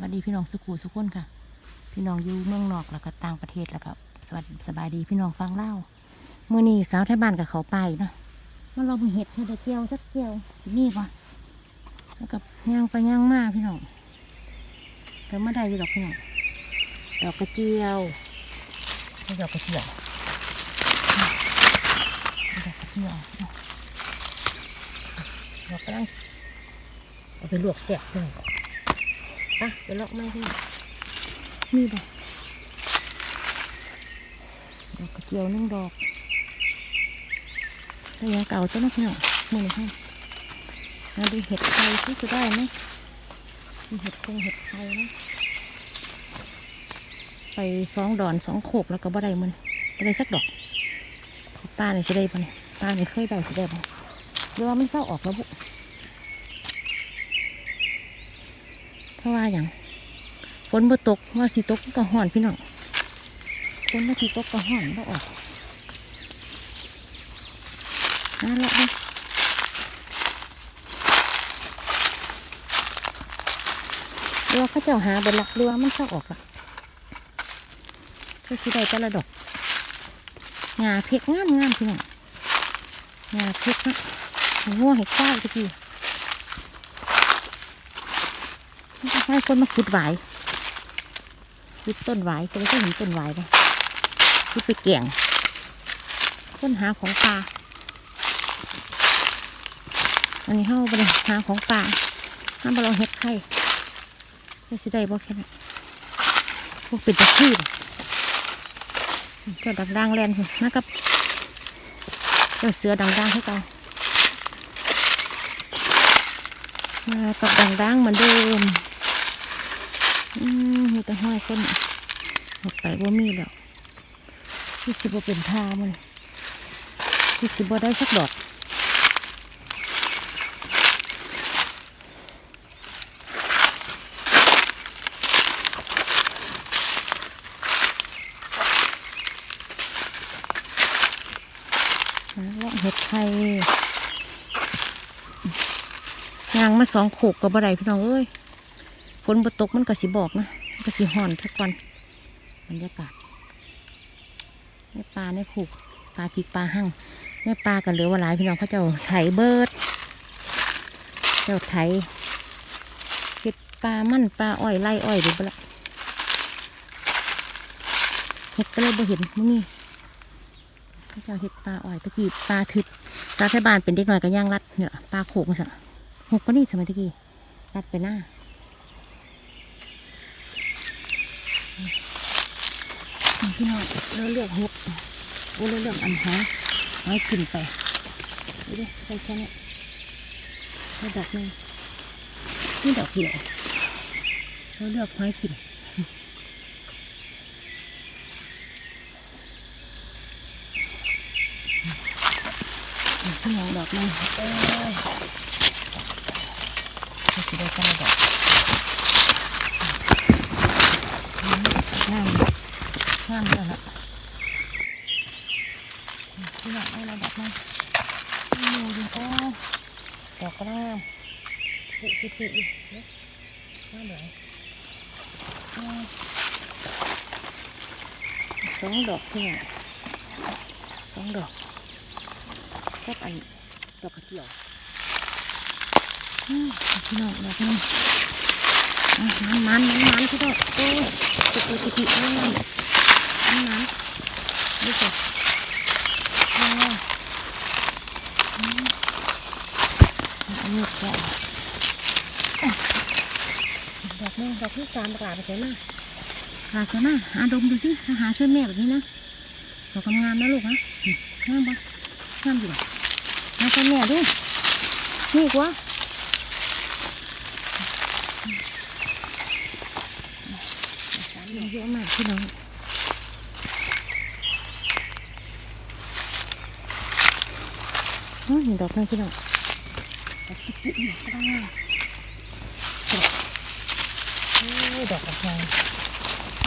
วัสดีพี่น้องสุขุสุขคนค่ะ พี่น้องอยู่เมืองนอกแล้วก็ต่างประเทศแล้วก็สวัสดีสบายดีพี่น้องฟังเล่าวมื่อนี้สาวไทยบ้านกับเขาไปเนาะมันเราเห็ดเห็ดเจียวสักเจียวนี่ป่ะแล้วก็ย่างไปย่างมากพี่น้องก็ไม่ได้อยู่ดอกพี่น้องดอกกระเจียวนี่ดอกกระเจียวดอกกระเจียวดอกกำลังเอาไปลวกเสียบพี่น้ องไปไปลอกไม้พี่น้องนี่ดอกดอกกระเจียวนึ่งดอกถ้ายังเก่าจะนะพี่น้องมือให้มาดูเห็ดไข่ที่จะได้ไหมมีเห็ดคงเห็ดไข่นะไปสองดอนสองโขกแล้วก็บ่ได้มันบ่ได้สักดอกป้าเนี่ยจะได้ปะเนี่ยป้าเนี่ยเคยได้จะได้ปะเรือว่ามันเศร้าออกแล้วบุ เพราะว่าอย่างฝนบ่ตกว่าสิตกก็ห่อนพี่น้องฝนว่าสิตกก็ห่อนบ่ออกนั่นแหละเด้อเรือเขาเจ้าหาบนหลักเรือมันเศร้าออกละก็สิได้แต่ละดอกงาเพกงามงามพี่น้องงาเพกนะงัวให้ข้าวตะกี้ ให้คนมาขุดหวายขุดต้นหวายจะได้เห็นต้นหวายปะขุดไปเกี่ยงค้นหาของป่าอันนี้เข้าไปเลยหาของป่าห้ามไปลงเห็ดไข่ก็สิได้บ่แค่นั้นพวกเป็นตะกี้เจ้าดังดังๆแลนพุ่นนะกับเจ้าเสือดังดังๆให้เก่ามากับดังดังๆเหมือนเดิม อืมมีแต่ห้อยคนหมดไปว่ามีแล้วที่สิบเป็นท่ามันที่สิบได้สักดอกนะเลาเห็ดไทยยางมาสองโขกกับบ่ได้พี่น้องเอ้ย ฝนบ่ตกมันก็สิบอกนะมันก็สิห่อนทุกวันบรรยากาศในปลาในผูกปลาจิกปลาหั่งในปลากันเหลือว่าหลายพี่น้องเขาเจ้าไถเบิร์ดเจ้าไถเห็ดปลามันปลาอ้อยไล่อ้อยเดี๋ยวบ่ละเห็ดก็เลยบ่เห็นมึงนี่พระเจ้าเห็ดปลาอ่อยตะกี้ปลาทึบสาวไทยบ้านเป็นเด็กน้อยกับย่างรัดเนี่ยปลาโขกมาสั่งหกก็นี่สมัยตะกี้รัดไปหน้า พี่น้องเราเลือกหกโอ้เราเลือกอันหาหอยกินไปดูดิใส่แค่นี้ให้ดอกหนึงนี่ดอกเดียวเราเลือกหอยกินพี่น้องดอกนึงเอ้ยจะสิได้กันละดอกงาม งามเลยละพี่น้องได้ละดอกนึงนี่ดูโอ้ดอกกระงามปุปุปุอยู่เนี่ยน่าเหลือสองดอกพี่น้องสองดอกกับอันดอกกระเจียวพี่น้องดอกนึงอะมันมันมันมันพี่น้องโอ้ยติดติดติดติด เลยมันมันดูสิโอ้ยอืมอันนี้แก่อะดอกนึงดอกที่สามประกาศไปใช่ไหมหาใช่ไหมหาดมดูสิหาช่วยแม่แบบนี้นะดอกงามๆนะลูกนะอืมงามปะงามอยู่บ่มาใส่แม่ดูนี่กว่าเยอะมากพี่น้อง โอ้ยดอกนั่นพี่น้องดอกปิ๊บๆเนี่ยก็ได้ง่ายโอ้ยดอกกระเพรา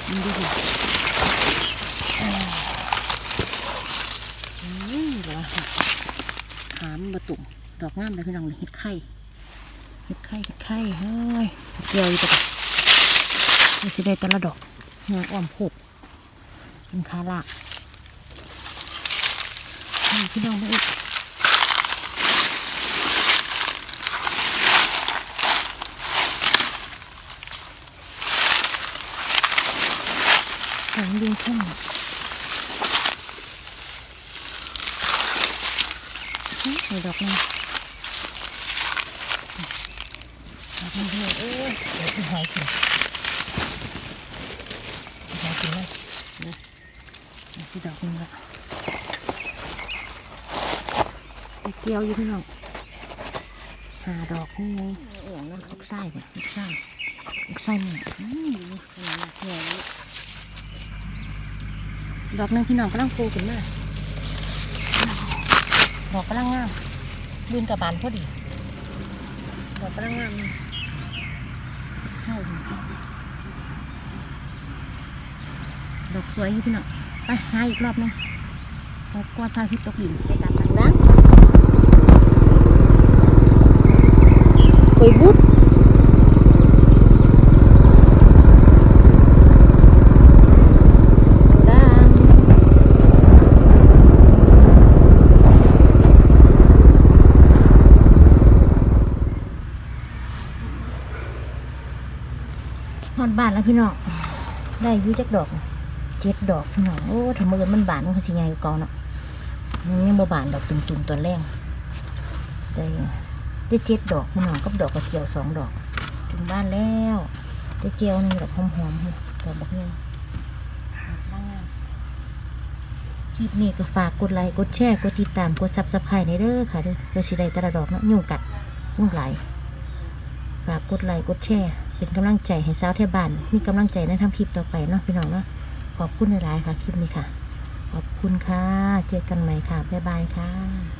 มันดีดีอ่าอืมเดี๋ยวหาขามบะตุ่มดอกงามเลยพี่น้องเห็ดไข่เห็ดไข่เห็ดไข่เฮ้ยเกี่ยวอยู่ตะดูสิได้แต่ละดอกงาอ้อมหกเป็นคาละนี่พี่น้องมาอีก หางยืนช่างใส่ดอกนึงดอกนึงเลยเอ้ยเดี๋ยวหายกินหายกินเลยนะนี่คือดอกนึงละไปเกียวยู่พี่น้องหาดอกนี่ไงเอียงนั่นลูกไส้เนี่ยลูกไส้ลูกไส้เนี่ยอืมนี่นะเหนื่อย ดอกหนึงพี่น้องกำลังโผล่ขึ้นมาดอกกำลังงามยืนกับบานพอดีดอกกำลังงามเข้าอยู่ดอกสวยอยู่พี่น้องไปหาอีกรอบหนึงขอกกวาดพาทิตย์ตกดินไปตามทางนั้นไปบุดดัง ฮอดบ้านแล้วพี่น้อง ได้ยูจักดอกเจ็ดดอกพี่น้อง โอ้ถ้ามือมันบานมันก็สิใหญ่กว่าเก่าเนาะมันยังบ่บานดอกตุ่มๆตัวแรงได้ได้เจ็ดดอกพี่น้องกับดอกกระเจียวสองดอก ถึงบ้านแล้วได้เจียวนึงดอกหอมๆดอกบักเงี้ยคลิปนี้ก็ฝากกดไลค์กดแชร์กดติดตามกดซับสไครต์ในเด้อค่ะเด้อเพื่อสิได้แต่ละดอกเนาะยุ่งกัดยุ่งไหลฝากกดไลค์กดแชร์ เป็นกำลังใจให้สาวเทบ้าน มีกำลังใจในทำคลิปต่อไปเนาะพี่น้องเนาะขอบคุณหลายค่ะคลิปนี้ค่ะ ขอบคุณค่ะ เจอกันใหม่ค่ะ บ๊ายบายค่ะ